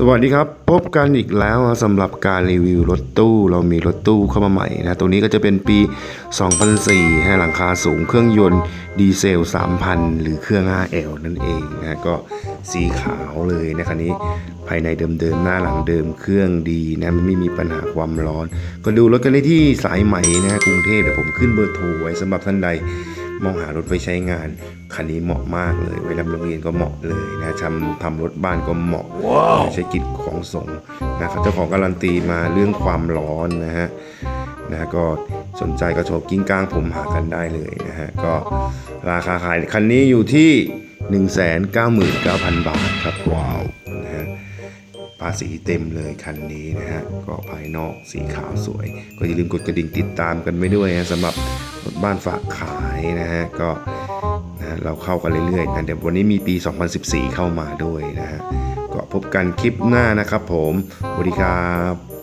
สวัสดีครับ พบกันอีกแล้วสำหรับการรีวิวรถตู้ เรามีรถตู้เข้ามาใหม่นะ ตัวนี้ก็จะเป็นปี 2004ฮะหลังคาสูงเครื่องยนต์ดีเซล 3,000 หรือเครื่อง 5L นั่นเองนะก็สีขาวเลยนะคันนี้ภายในเดิมๆหน้าหลังเดิมเครื่องดีนะไม่มีปัญหาความร้อน ก็ดูรถกันได้ที่สายไหมนะฮะกรุงเทพเดี๋ยวผมขึ้นเบอร์โทรไว้สำหรับท่านใด มองหารถไว้ใช้งาน คันนี้เหมาะมากเลย ไว้รับโรงเรียนก็เหมาะเลยนะทำทำรถบ้านก็เหมาะใช้กิจของส่งนะครับเจ้าของการันตีมาเรื่องความร้อนนะฮะนะก็สนใจก็โทรกิ้งก้างผมหากันได้เลยนะฮะก็ราคาขายคันนี้อยู่ที่ 199,000 บาทครับว้าวนะฮะภาษีเต็มเลยคันนี้นะฮะก็ภายนอกสีขาวสวย ก็อย่าลืมกดกระดิ่งติดตามกันไว้ด้วยนะสำหรับรถ บ้านฝากขายนะฮะก็นะเราเข้ากันเรื่อยๆนะเดี๋ยววันนี้มีปี 2014 เข้ามาด้วยนะฮะก็พบกันคลิปหน้านะครับผมสวัสดีครับ